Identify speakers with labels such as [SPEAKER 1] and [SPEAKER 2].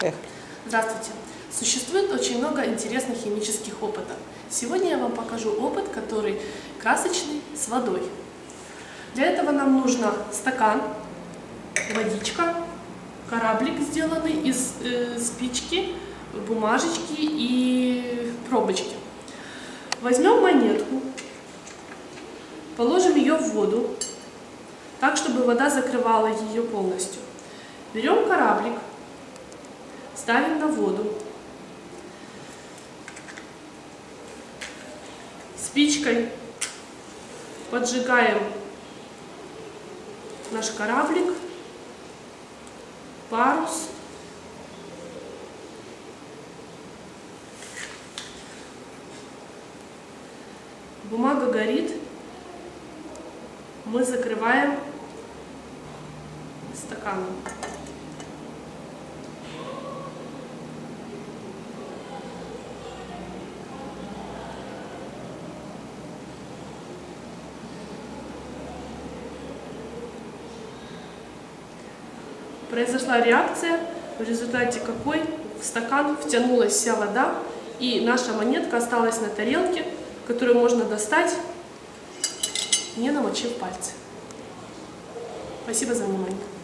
[SPEAKER 1] Эх.
[SPEAKER 2] Здравствуйте! Существует очень много интересных химических опытов. Сегодня я вам покажу опыт, который красочный с водой. Для этого нам нужно стакан, водичка, кораблик, сделанный из э, спички, бумажечки и пробочки. Возьмем монетку, положим ее в воду, так, чтобы вода закрывала ее полностью. Берем кораблик, ставим на воду. Спичкой поджигаем наш кораблик, парус. Бумага горит. Мы закрываем стаканом. Произошла реакция, в результате какой в стакан втянулась вся вода, и наша монетка осталась на тарелке, которую можно достать, не намочив пальцы. Спасибо за внимание.